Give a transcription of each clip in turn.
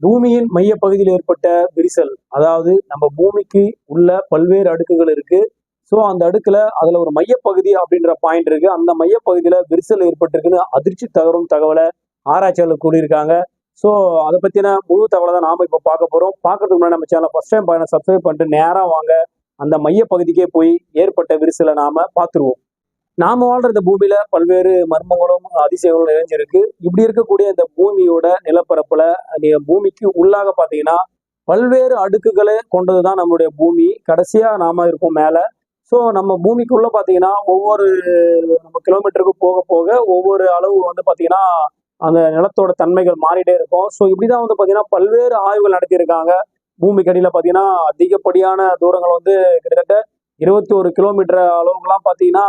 பூமியின் மைய பகுதியில் ஏற்பட்ட விரிசல் அதாவது நம்ம பூமிக்கு உள்ள பல்வேறு அடுக்குகள் இருக்கு. ஸோ அந்த அடுக்குல அதுல ஒரு மையப்பகுதி அப்படின்ற பாயிண்ட் இருக்கு. அந்த மையப்பகுதியில விரிசல் ஏற்பட்டிருக்குன்னு அதிர்ச்சி தகரும் தகவலை ஆராய்ச்சியாளர் கூறியிருக்காங்க. ஸோ அதை பற்றின முழு தகவலை தான் நாம இப்போ பார்க்க போகிறோம் பார்க்கறதுக்கு முன்னாடி நம்ம சேனல் ஃபர்ஸ்ட் டைம் பாருங்க சப்ஸ்கிரைப் பண்ணிட்டு நேராக வாங்க. அந்த மையப்பகுதிக்கே போய் ஏற்பட்ட விரிசலை நாம பார்த்துருவோம். நாம வாழ்ற இந்த பூமியில பல்வேறு மர்மங்களும் அதிசயங்களும் நிறைஞ்சிருக்கு. இப்படி இருக்கக்கூடிய இந்த பூமியோட நிலப்பரப்புல நீங்க பூமிக்கு உள்ளாக பாத்தீங்கன்னா பல்வேறு அடுக்குகளை கொண்டதுதான் நம்மளுடைய பூமி. கடைசியா நாம இருப்போம் மேல. ஸோ நம்ம பூமிக்குள்ள பாத்தீங்கன்னா ஒவ்வொரு நம்ம கிலோமீட்டருக்கு போக போக ஒவ்வொரு அளவு வந்து பாத்தீங்கன்னா அந்த நிலத்தோட தன்மைகள் மாறிட்டே இருக்கும். ஸோ இப்படிதான் வந்து பாத்தீங்கன்னா பல்வேறு ஆய்வுகள் நடத்தியிருக்காங்க. பூமிக்கு அடியில் பாத்தீங்கன்னா அதிகப்படியான தூரங்கள் வந்து கிட்டத்தட்ட இருபத்தி ஒரு கிலோமீட்டர் அளவுக்குலாம் பார்த்தீங்கன்னா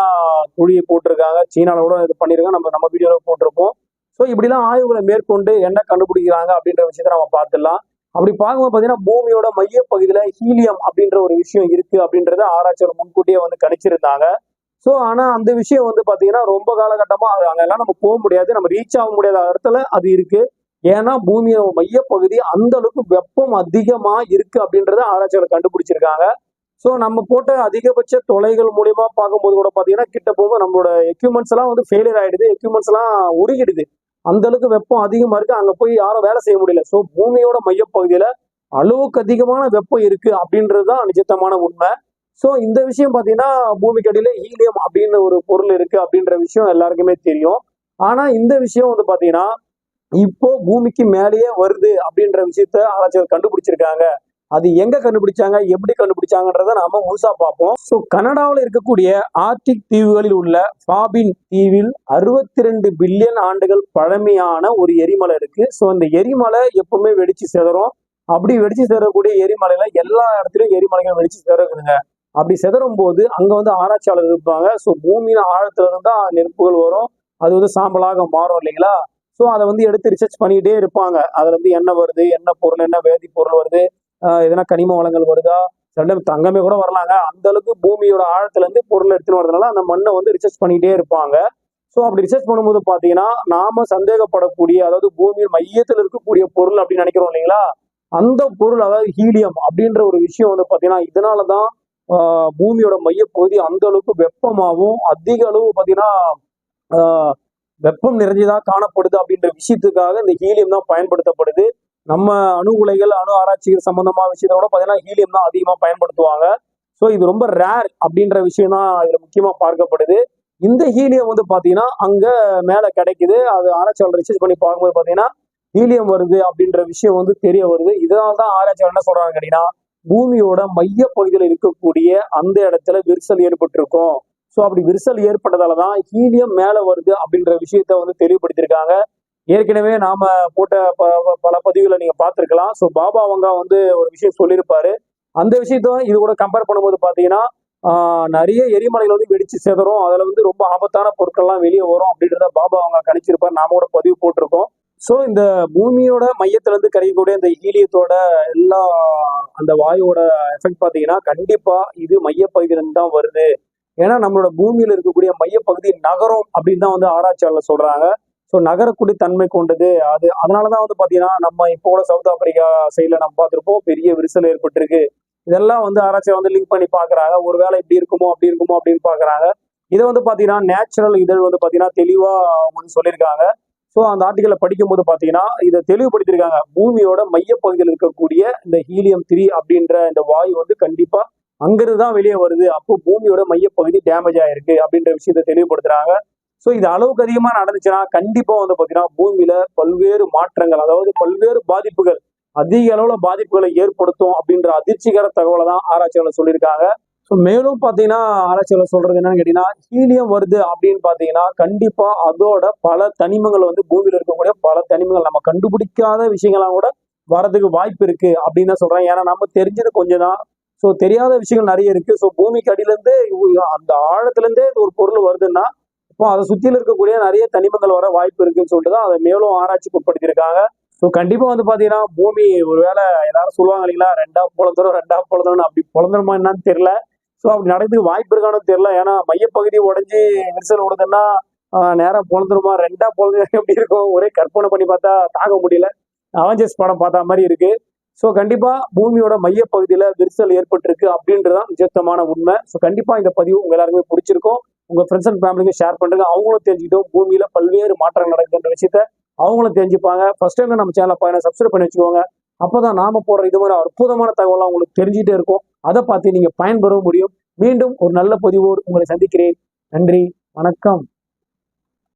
குழியை போட்டிருக்காங்க. சீனாவில் கூட இது பண்ணியிருக்காங்க. நம்ம நம்ம வீடியோவில் போட்டிருப்போம். ஸோ இப்படிலாம் ஆய்வுகளை மேற்கொண்டு என்ன கண்டுபிடிக்கிறாங்க அப்படின்ற விஷயத்த நம்ம பார்த்துடலாம். அப்படி பார்க்கும்போது பார்த்தீங்கன்னா பூமியோட மையப்பகுதியில் ஹீலியம் அப்படின்ற ஒரு விஷயம் இருக்கு அப்படின்றத ஆராய்ச்சியாளர் முன்கூட்டியே வந்து கணிச்சிருந்தாங்க. ஸோ ஆனால் அந்த விஷயம் வந்து பார்த்தீங்கன்னா ரொம்ப காலகட்டமாக அங்கெல்லாம் நம்ம போக முடியாது. நம்ம ரீச் ஆக முடியாத இடத்துல அது இருக்கு. ஏன்னா பூமியோட மையப்பகுதி அந்த அளவுக்கு வெப்பம் அதிகமாக இருக்கு அப்படின்றத ஆராய்ச்சியாளர் கண்டுபிடிச்சிருக்காங்க. ஸோ நம்ம போட்ட அதிகபட்ச தொலைகள் மூலியமா பார்க்கும்போது கூட பார்த்தீங்கன்னா கிட்ட போகும்போது நம்மளோட எக்யூப்மெண்ட்ஸ் எல்லாம் வந்து ஃபெயிலியர் ஆயிடுது. எக்யூப்மெண்ட்ஸ் எல்லாம் உருகிடுது. அந்த அளவுக்கு வெப்பம் அதிகமா இருக்கு. அங்க போய் யாரும் வேலை செய்ய முடியல. ஸோ பூமியோட மையப்பகுதியில அளவுக்கு அதிகமான வெப்பம் இருக்கு அப்படின்றது தான் நிஜத்தமான உண்மை. ஸோ இந்த விஷயம் பார்த்தீங்கன்னா பூமிக்கு அடியில் ஹீலியம் அப்படின்னு ஒரு பொருள் இருக்கு அப்படின்ற விஷயம் எல்லாருக்குமே தெரியும். ஆனா இந்த விஷயம் வந்து பார்த்தீங்கன்னா இப்போ பூமிக்கு மேலேயே வருது அப்படின்ற விஷயத்த ஆராய்ச்சிகள் கண்டுபிடிச்சிருக்காங்க. அது எங்க கண்டுபிடிச்சாங்க எப்படி கண்டுபிடிச்சாங்கன்றத நாம முழுசா பார்ப்போம். ஸோ கனடாவில் இருக்கக்கூடிய ஆர்டிக் தீவுகளில் உள்ள ஃபாபின் தீவில் அறுபத்தி ரெண்டு பில்லியன் ஆண்டுகள் பழமையான ஒரு எரிமலை இருக்கு. ஸோ அந்த எரிமலை எப்பவுமே வெடிச்சு சிதறும். அப்படி வெடிச்சு சேரக்கூடிய எரிமலையில எல்லா இடத்துலயும் எரிமலைகள் வெடிச்சு சேரக்குதுங்க அப்படி சிதறும் போது அங்க வந்து ஆராய்ச்சியாளர் இருப்பாங்க. ஸோ பூமியில ஆழத்துல இருந்தா நெருப்புகள் வரும். அது வந்து சாம்பலாக மாறும் இல்லைங்களா? ஸோ அதை வந்து எடுத்து ரிசர்ச் பண்ணிக்கிட்டே இருப்பாங்க. அதுல இருந்து என்ன வருது என்ன பொருள் என்ன வேதி பொருள் வருது எதனா கனிம வளங்கள் வருதா? சில டைம் தங்கமே கூட வரலாங்க. அந்த அளவுக்கு பூமியோட ஆழத்துல இருந்து பொருள் எடுத்துன்னு வரதுனால அந்த மண்ணை வந்து ரிசர்ச் பண்ணிட்டே இருப்பாங்க. ஸோ அப்படி ரிசர்ச் பண்ணும்போது பாத்தீங்கன்னா நாம சந்தேகப்படக்கூடிய அதாவது பூமியின் மையத்தில் இருக்கக்கூடிய பொருள் அப்படின்னு நினைக்கிறோம் இல்லைங்களா? அந்த பொருள் அதாவது ஹீலியம் அப்படின்ற ஒரு விஷயம் வந்து பாத்தீங்கன்னா இதனாலதான் தான் பூமியோட மையப்பகுதி அந்த அளவுக்கு வெப்பமாகவும் அதிக அளவு பாத்தீங்கன்னா வெப்பம் நிறைஞ்சதா காணப்படுது அப்படின்ற விஷயத்துக்காக இந்த ஹீலியம் தான் பயன்படுத்தப்படுது. நம்ம அணு உலைகள் அணு ஆராய்ச்சிகள் சம்பந்தமா விஷயத்த கூட பார்த்தீங்கன்னா ஹீலியம் தான் அதிகமாக பயன்படுத்துவாங்க. ஸோ இது ரொம்ப ரேர் அப்படின்ற விஷயம் தான் இதில் முக்கியமாக பார்க்கப்படுது. இந்த ஹீலியம் வந்து பார்த்தீங்கன்னா அங்கே மேலே கிடைக்குது. அது ஆராய்ச்சியாளர் ரிசர்ச் பண்ணி பார்க்கும்போது பார்த்தீங்கன்னா ஹீலியம் வருது அப்படின்ற விஷயம் வந்து தெரிய வருது. இதனால தான் ஆராய்ச்சியாளர் என்ன சொல்றாங்க கேட்டீங்கன்னா பூமியோட மைய பகுதியில் இருக்கக்கூடிய அந்த இடத்துல விரிசல் ஏற்பட்டிருக்கும். ஸோ அப்படி விரிசல் ஏற்பட்டதால தான் ஹீலியம் மேலே வருது அப்படின்ற விஷயத்த வந்து தெளிவுபடுத்தியிருக்காங்க. ஏற்கனவே நாம போட்ட ப- பல பதிவுகளை நீங்க பார்த்துருக்கலாம். ஸோ பாபா அவங்க வந்து ஒரு விஷயம் சொல்லியிருப்பாரு. அந்த விஷயத்த இது கூட கம்பேர் பண்ணும்போது பாத்தீங்கன்னா நிறைய எரிமலைகள் வந்து வெடிச்சு சிதறும். அதுல வந்து ரொம்ப ஆபத்தான பொருட்கள்லாம் வெளியே வரும் அப்படின்றத பாபா அவங்க கணிச்சிருப்பாரு. நாம கூட பதிவு போட்டிருக்கோம். ஸோ இந்த பூமியோட மையத்துலேருந்து கிடைக்கக்கூடிய இந்த ஈலியத்தோட எல்லா அந்த வாயுவோட எஃபெக்ட் பார்த்தீங்கன்னா கண்டிப்பா இது மையப்பகுதியிலிருந்து தான் வருது. ஏன்னா நம்மளோட பூமியில இருக்கக்கூடிய மையப்பகுதி நகரம் அப்படின்னு தான் வந்து ஆராய்ச்சியாளர் சொல்றாங்க. ஸோ நகரக்கூடிய தன்மை கொண்டது அது அதனால தான் வந்து பார்த்தீங்கன்னா நம்ம இப்போ கூட சவுத் ஆப்பிரிக்கா சைடில் நம்ம பார்த்துருப்போம் பெரிய விரிசல் ஏற்பட்டிருக்கு. இதெல்லாம் வந்து ஆராய்ச்சியை வந்து லிங்க் பண்ணி பார்க்குறாங்க ஒரு வேலை இப்படி இருக்குமோ அப்படி இருக்குமோ அப்படின்னு பார்க்குறாங்க இதை வந்து பார்த்தீங்கன்னா நேச்சுரல் இதழ் வந்து பார்த்தீங்கன்னா தெளிவாக அவங்க வந்து சொல்லியிருக்காங்க. ஸோ அந்த ஆர்டிக்கலை படிக்கும்போது பார்த்தீங்கன்னா இதை தெளிவுபடுத்தியிருக்காங்க. பூமியோட மையப்பகுதியில் இருக்கக்கூடிய இந்த ஹீலியம் த்ரீ அப்படின்ற இந்த வாயு வந்து கண்டிப்பாக அங்கிருந்து தான் வெளியே வருது. அப்போ பூமியோட மையப்பகுதி டேமேஜ் ஆயிருக்கு அப்படின்ற விஷயத்தை தெளிவுபடுத்துறாங்க. ஸோ இது அளவுக்கு அதிகமா நடந்துச்சுன்னா கண்டிப்பா வந்து பாத்தீங்கன்னா பூமியில பல்வேறு மாற்றங்கள் அதாவது பல்வேறு பாதிப்புகள் அதிக அளவுல பாதிப்புகளை ஏற்படுத்தும் அப்படின்ற அதிர்ச்சிகர தகவலை தான் ஆராய்ச்சியாளர் சொல்லியிருக்காங்க. ஸோ மேலும் பார்த்தீங்கன்னா ஆராய்ச்சியாளர் சொல்றது என்னன்னு கேட்டீங்கன்னா ஹீலியம் வருது அப்படின்னு பார்த்தீங்கன்னா கண்டிப்பா அதோட பல தனிமங்கள் வந்து பூமியில இருக்கக்கூடிய பல தனிமங்கள் நம்ம கண்டுபிடிக்காத விஷயங்கள்லாம் கூட வரதுக்கு வாய்ப்பு இருக்கு அப்படின்னு தான் சொல்றேன் ஏன்னா நம்ம தெரிஞ்சது கொஞ்சம் தான். ஸோ தெரியாத விஷயங்கள் நிறைய இருக்கு. ஸோ பூமிக்கு அடியிலேருந்து அந்த ஆழத்துலேருந்தே ஒரு பொருள் வருதுன்னா இப்போ அதை சுற்றியில் இருக்கக்கூடிய நிறைய தனிமங்கள் வர வாய்ப்பு இருக்குன்னு சொல்லிட்டு தான் அதை மேலும் ஆராய்ச்சிக்கு உட்படுத்தியிருக்காங்க ஸோ கண்டிப்பாக வந்து பார்த்தீங்கன்னா பூமி ஒருவேளை எல்லாரும் சொல்லுவாங்க இல்லைங்களா ரெண்டா பொழந்துரும் ரெண்டா பொழந்துரும் அப்படி பொழந்துருமா என்னன்னு தெரியல. ஸோ அப்படி நடக்கிறதுக்கு வாய்ப்பு இருக்கானு தெரியல. ஏன்னா மையப்பகுதி உடஞ்சி விரிசல் விடுதுன்னா நேரம் பிறந்துருமா ரெண்டா பொழந்து எப்படி இருக்கும் ஒரே கற்பனை பண்ணி பார்த்தா தாங்க முடியல. அவஞ்சஸ் படம் பார்த்தா மாதிரி இருக்கு. ஸோ கண்டிப்பா பூமியோட மையப்பகுதியில விரிசல் ஏற்பட்டிருக்கு அப்படின்றதான் நிஜத்தமான உண்மை. ஸோ கண்டிப்பா இந்த பதிவு உங்க எல்லாருக்குமே பிடிச்சிருக்கும். உங்க ஃப்ரெண்ட்ஸ் அண்ட் ஃபேமிலிக்கு ஷேர் பண்ணுங்க. அவங்களும் தெரிஞ்சுக்கிட்டோம் பூமியில பல்வேறு மாற்றங்கள் நடக்குதுன்ற விஷயத்த அவங்களும் தெரிஞ்சுப்பாங்க. ஃபர்ஸ்ட் டைம் நம்ம சேனலை பையனை சப்ஸ்கிரைப் பண்ணி வச்சுக்கோங்க. அப்பதான் நாம போடுற இது மாதிரி அற்புதமான தகவலாம் உங்களுக்கு தெரிஞ்சுட்டே இருக்கும். அதை பார்த்து நீங்க பயன்பெற முடியும். மீண்டும் ஒரு நல்ல பதிவோடு உங்களை சந்திக்கிறேன். நன்றி வணக்கம்.